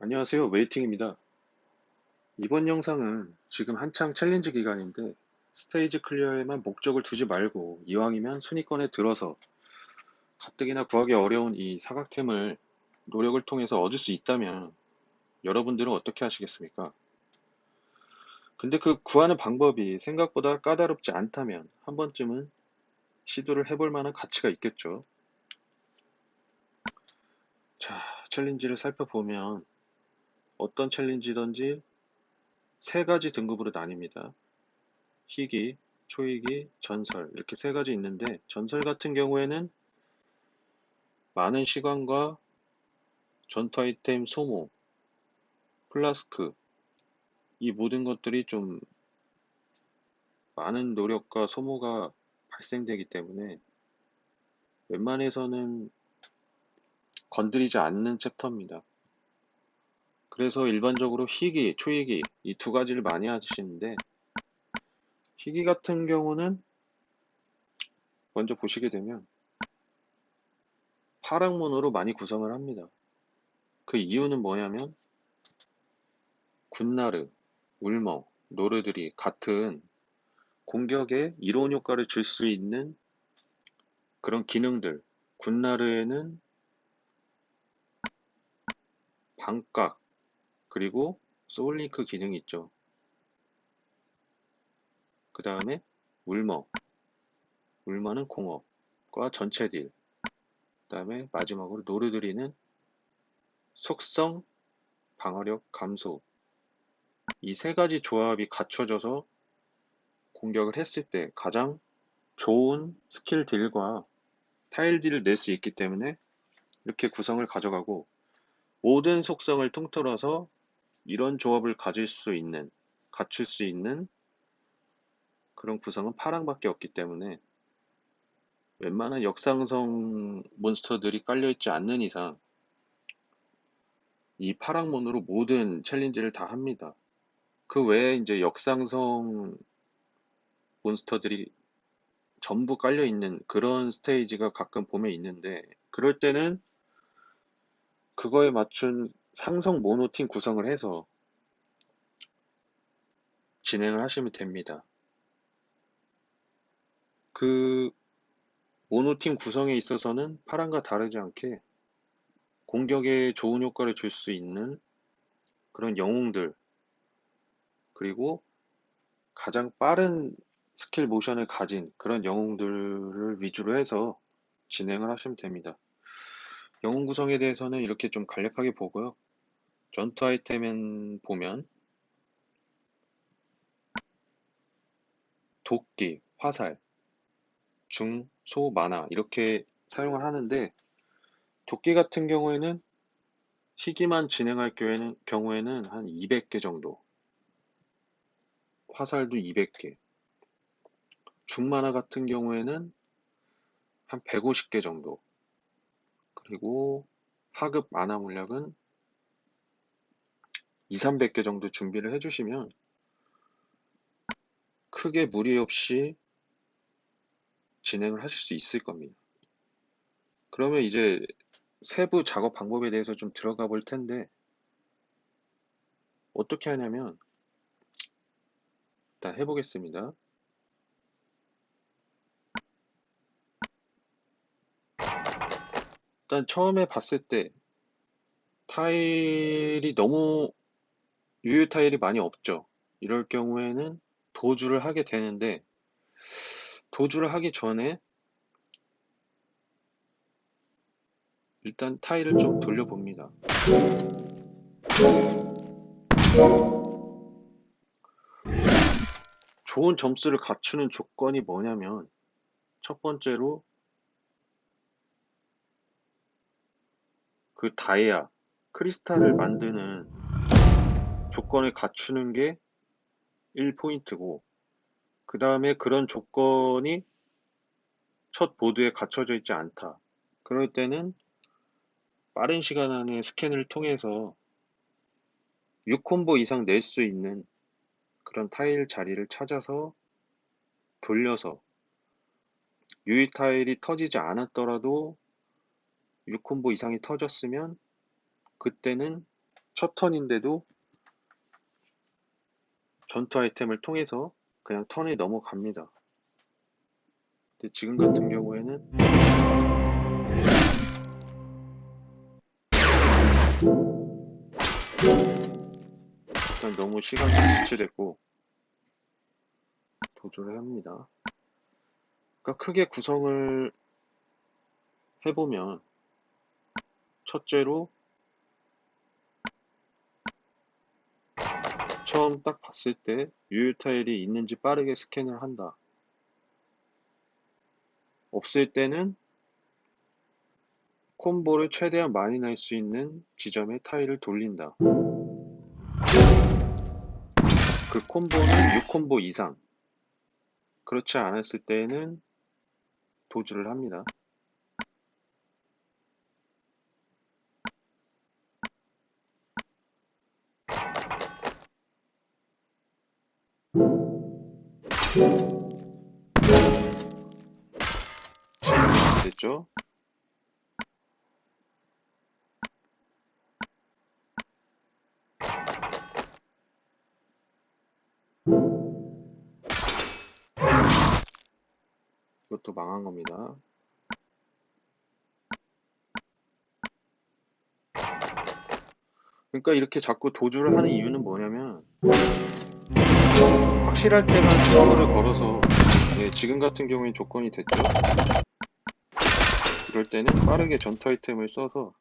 안녕하세요. 웨이팅입니다. 이번 영상은 지금 한창 챌린지 기간인데 스테이지 클리어에만 목적을 두지 말고 이왕이면 순위권에 들어서 가뜩이나 구하기 어려운 이 사각템을 노력을 통해서 얻을 수 있다면 여러분들은 어떻게 하시겠습니까? 근데 그 구하는 방법이 생각보다 까다롭지 않다면 한 번쯤은 시도를 해볼 만한 가치가 있겠죠. 자, 챌린지를 살펴보면 어떤 챌린지든지 세 가지 등급으로 나뉩니다. 희귀, 초희귀, 전설 이렇게 세 가지 있는데 전설 같은 경우에는 많은 시간과 전투 아이템 소모, 플라스크 이 모든 것들이 좀 많은 노력과 소모가 발생되기 때문에 웬만해서는 건드리지 않는 챕터입니다. 그래서 일반적으로 희귀, 초희귀 이 두 가지를 많이 하시는데 희귀 같은 경우는 먼저 보시게 되면 파랑문으로 많이 구성을 합니다. 그 이유는 뭐냐면 군나르, 울머, 노르들이 같은 공격에 이로운 효과를 줄 수 있는 그런 기능들 군나르에는 반각 그리고 소울링크 기능이 있죠. 그 다음에 울머 울머는 공업과 전체 딜. 그 다음에 마지막으로 노르드리는 속성, 방어력 감소. 이 세 가지 조합이 갖춰져서 공격을 했을 때 가장 좋은 스킬 딜과 타일 딜을 낼 수 있기 때문에 이렇게 구성을 가져가고 모든 속성을 통틀어서 이런 조합을 가질 수 있는, 갖출 수 있는 그런 구성은 파랑밖에 없기 때문에 웬만한 역상성 몬스터들이 깔려있지 않는 이상 이 파랑몬으로 모든 챌린지를 다 합니다. 그 외에 이제 역상성 몬스터들이 전부 깔려있는 그런 스테이지가 가끔 봄에 있는데 그럴 때는 그거에 맞춘 상성 모노팀 구성을 해서 진행을 하시면 됩니다. 그 모노팀 구성에 있어서는 파란과 다르지 않게 공격에 좋은 효과를 줄 수 있는 그런 영웅들 그리고 가장 빠른 스킬 모션을 가진 그런 영웅들을 위주로 해서 진행을 하시면 됩니다. 영웅 구성에 대해서는 이렇게 좀 간략하게 보고요. 전투 아이템은 보면 도끼, 화살, 중, 소, 만화 이렇게 사용을 하는데 도끼 같은 경우에는 시기만 진행할 경우에는, 한 200개 정도 화살도 200개 중만화 같은 경우에는 한 150개 정도 그리고 하급 만화 물약은 2, 300개 정도 준비를 해주시면 크게 무리 없이 진행을 하실 수 있을 겁니다. 그러면 이제 세부 작업 방법에 대해서 좀 들어가 볼 텐데 어떻게 하냐면 일단 해보겠습니다. 일단 처음에 봤을 때 타일이 너무 유효 타일이 많이 없죠. 이럴 경우에는 도주를 하게 되는데 도주를 하기 전에 일단 타일을 좀 돌려봅니다. 좋은 점수를 갖추는 조건이 뭐냐면 첫 번째로 그 다이아, 크리스탈을 만드는 조건을 갖추는 게 1포인트고, 그 다음에 그런 조건이 첫 보드에 갖춰져 있지 않다. 그럴 때는 빠른 시간 안에 스캔을 통해서 6콤보 이상 낼 수 있는 그런 타일 자리를 찾아서 돌려서 유이 타일이 터지지 않았더라도 6콤보 이상이 터졌으면 그때는 첫 턴인데도 전투 아이템을 통해서 그냥 턴이 넘어갑니다. 근데 지금 같은 경우에는 일단 너무 시간이 지체됐고 도주를 합니다. 그러니까 크게 구성을 해보면 첫째로 처음 딱 봤을 때 유효 타일이 있는지 빠르게 스캔을 한다. 없을 때는 콤보를 최대한 많이 날 수 있는 지점에 타일을 돌린다. 그 콤보는 6콤보 이상. 그렇지 않았을 때에는 도주를 합니다. 됐죠? 이것도 망한 겁니다. 그러니까 이렇게 자꾸 도주를 하는 이유는 뭐냐면 확실할 때만 수거를 걸어서 예, 지금 같은 경우엔 조건이 됐죠. 이럴 때는 빠르게 전투 아이템을 써서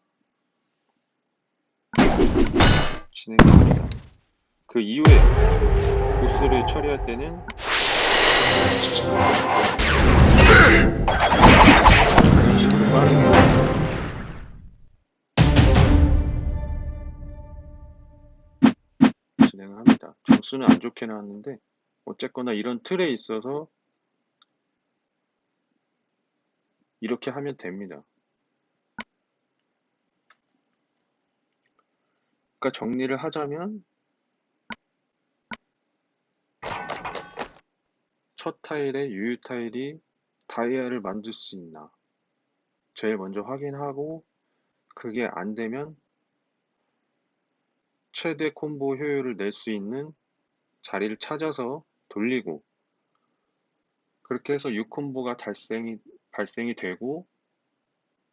진행합니다. 그 이후에 보스를 처리할 때는 이런 식으로 빠르게 진행을 합니다. 점수는 안 좋게 나왔는데 어쨌거나 이런 틀에 있어서 이렇게 하면 됩니다. 그러니까 정리를 하자면 첫 타일에 유유 타일이 다이아를 만들 수 있나 제일 먼저 확인하고 그게 안 되면 최대 콤보 효율을 낼 수 있는 자리를 찾아서 돌리고 그렇게 해서 6콤보가 발생이, 발생이 되고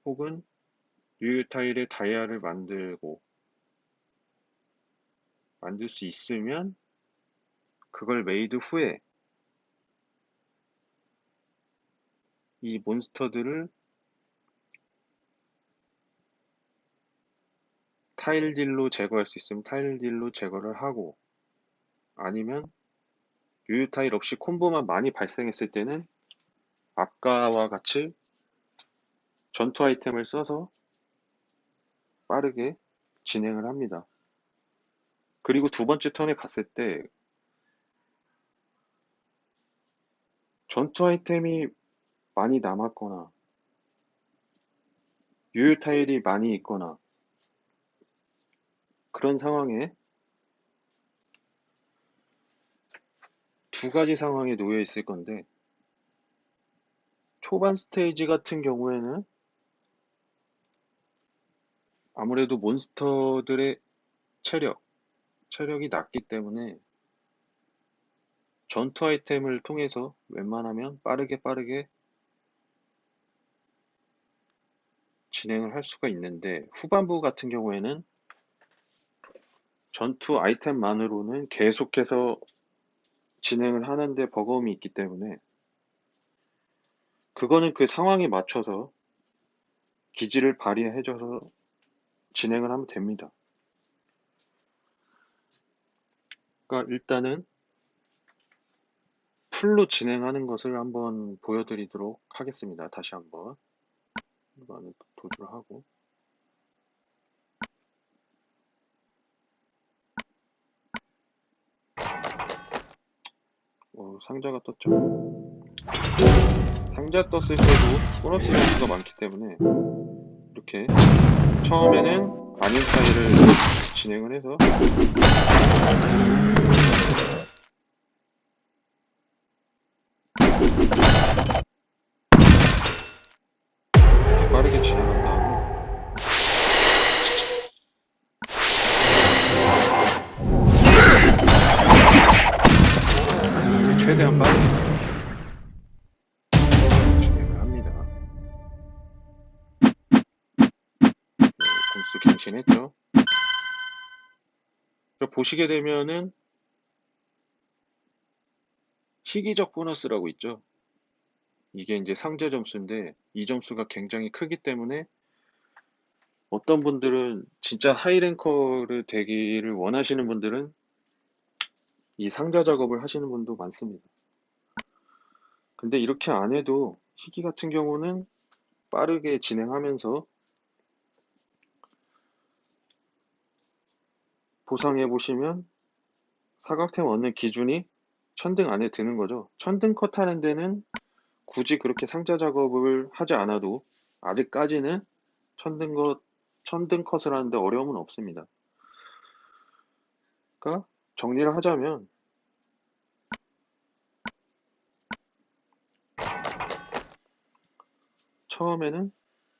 혹은 유유 타일의 다이아를 만들고 만들 수 있으면 그걸 메이드 후에 이 몬스터들을 타일 딜로 제거할 수 있으면 타일 딜로 제거를 하고 아니면 유유 타일 없이 콤보만 많이 발생했을 때는 아까와 같이 전투 아이템을 써서 빠르게 진행을 합니다. 그리고 두 번째 턴에 갔을 때 전투 아이템이 많이 남았거나 유효 타일이 많이 있거나 그런 상황에 두 가지 상황에 놓여 있을 건데 초반 스테이지 같은 경우에는 아무래도 몬스터들의 체력, 체력이 낮기 때문에 전투 아이템을 통해서 웬만하면 빠르게 빠르게 진행을 할 수가 있는데 후반부 같은 경우에는 전투 아이템만으로는 계속해서 진행을 하는데 버거움이 있기 때문에 그거는 그 상황에 맞춰서 기지를 발휘해줘서 진행을 하면 됩니다. 그러니까 일단은 풀로 진행하는 것을 한번 보여드리도록 하겠습니다. 다시 한번 도주를 하고 어, 상자가 떴죠. 상자 떴을 때도 보너스 점수가 많기 때문에 이렇게 처음에는 아닌 사이를 진행을 해서 그러니까 보시게 되면은 시기적 보너스라고 있죠. 이게 이제 상자 점수인데 이 점수가 굉장히 크기 때문에 어떤 분들은 진짜 하이랭커를 되기를 원하시는 분들은 이 상자 작업을 하시는 분도 많습니다. 근데 이렇게 안 해도 희귀 같은 경우는 빠르게 진행하면서 보상해 보시면 사각템 얻는 기준이 천등 안에 드는 거죠. 천등 컷 하는 데는 굳이 그렇게 상자 작업을 하지 않아도 아직까지는 천등 컷, 천등 컷을 하는데 어려움은 없습니다. 그러니까 정리를 하자면 처음에는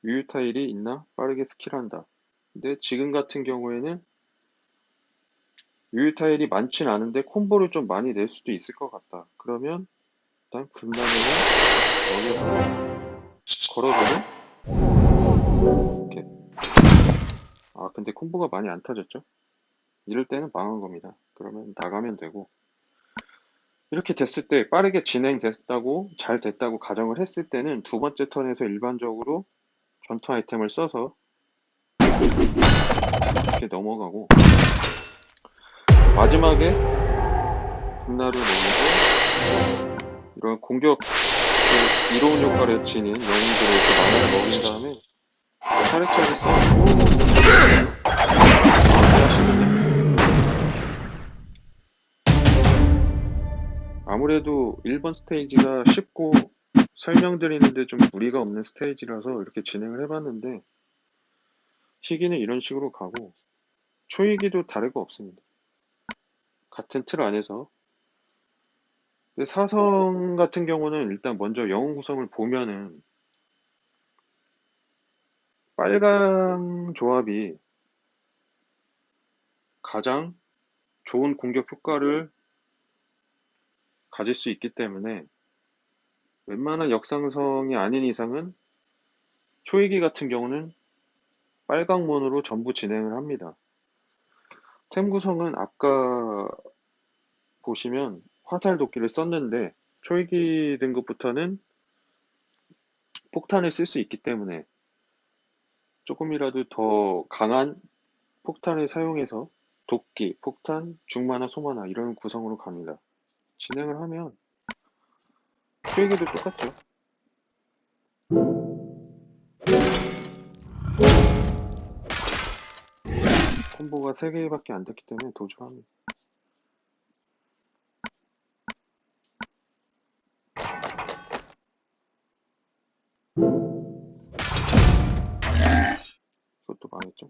유유 타일이 있나 빠르게 스킬한다. 근데 지금 같은 경우에는 유유 타일이 많진 않은데 콤보를 좀 많이 낼 수도 있을 것 같다. 그러면 일단 분단을 여기서 걸어주고 이렇게 아 근데 콤보가 많이 안 터졌죠? 이럴 때는 망한 겁니다. 그러면 나가면 되고 이렇게 됐을 때 빠르게 진행됐다고 잘 됐다고 가정을 했을 때는 두 번째 턴에서 일반적으로 전투 아이템을 써서 이렇게 넘어가고 마지막에 분나를 넣으면서 이런 공격 그 이로운 효과를 지닌 영웅들을 이렇게 만화를 먹인 다음에 마무리하시면 됩니다. 아무래도 1번 스테이지가 쉽고 설명드리는데 좀 무리가 없는 스테이지라서 이렇게 진행을 해봤는데 시기는 이런 식으로 가고 초이기도 다르고 없습니다. 같은 틀 안에서 근데 사성 같은 경우는 일단 먼저 영웅 구성을 보면은 빨강 조합이 가장 좋은 공격 효과를 가질 수 있기 때문에 웬만한 역상성이 아닌 이상은 초이기 같은 경우는 빨강문으로 전부 진행을 합니다. 템 구성은 아까 보시면 화살 도끼를 썼는데 초이기 등급부터는 폭탄을 쓸 수 있기 때문에 조금이라도 더 강한 폭탄을 사용해서 도끼, 폭탄, 중마나 소마나 이런 구성으로 갑니다. 진행을 하면 초이기도 똑같죠. 콤보가 3개밖에 안 됐기 때문에 도주합니다. 그것도 망했죠.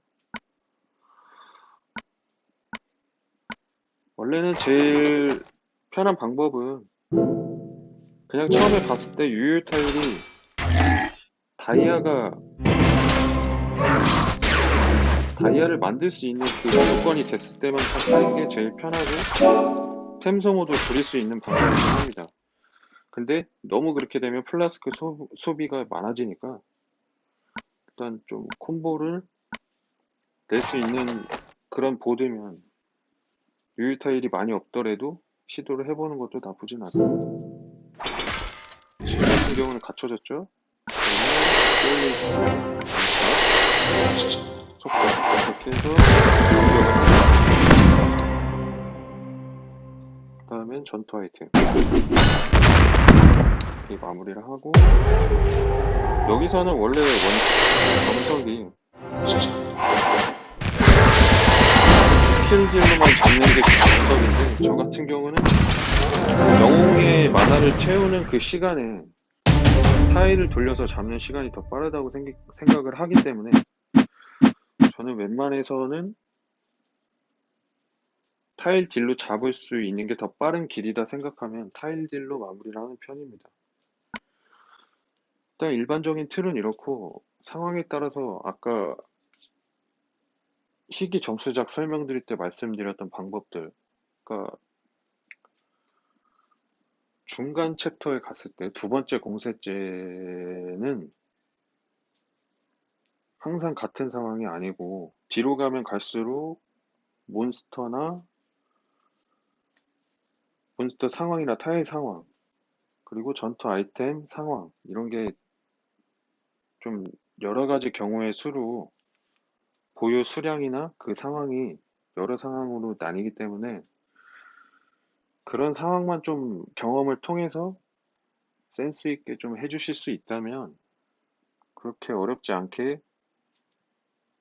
원래는 제일 편한 방법은 그냥 처음에 봤을 때 유효 타일이 다이아가 다이아를 만들 수 있는 그 조건이 됐을 때만 타는 게 제일 편하고 템성호도 줄일 수 있는 방법이긴 합니다. 근데 너무 그렇게 되면 플라스크 소, 소비가 많아지니까 일단 좀 콤보를 낼 수 있는 그런 보드면 유효 타일이 많이 없더라도 시도를 해보는 것도 나쁘진 않습니다. 지금 같은 경우는 갖춰졌죠? 속도 이렇게 해서 그 다음엔 전투 아이템. 이렇게 마무리를 하고 여기서는 원래 원 정석이 스킬질로만 잡는 게 정석인데 저 같은 경우는 영웅의 만화를 채우는 그 시간에 타일을 돌려서 잡는 시간이 더 빠르다고 생기, 생각을 하기 때문에 저는 웬만해서는 타일 딜로 잡을 수 있는 게 더 빠른 길이다 생각하면 타일 딜로 마무리를 하는 편입니다. 일단 일반적인 틀은 이렇고 상황에 따라서 아까 시기 점수작 설명드릴 때 말씀드렸던 방법들 그러니까 중간 챕터에 갔을 때 두 번째 공세제는 항상 같은 상황이 아니고 뒤로 가면 갈수록 몬스터나 몬스터 상황이나 타일 상황, 그리고 전투 아이템 상황, 이런 게 좀 여러 가지 경우의 수로 보유 수량이나 그 상황이 여러 상황으로 나뉘기 때문에 그런 상황만 좀 경험을 통해서 센스 있게 좀 해주실 수 있다면 그렇게 어렵지 않게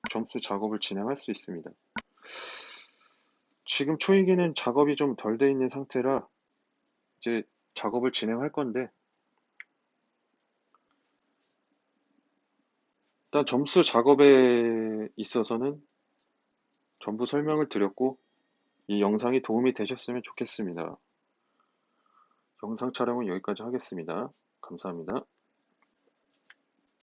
점수 작업을 진행할 수 있습니다. 지금 초이기는 작업이 좀 덜 돼 있는 상태라 이제 작업을 진행할 건데 일단 점수 작업에 있어서는 전부 설명을 드렸고 이 영상이 도움이 되셨으면 좋겠습니다. 영상 촬영은 여기까지 하겠습니다. 감사합니다.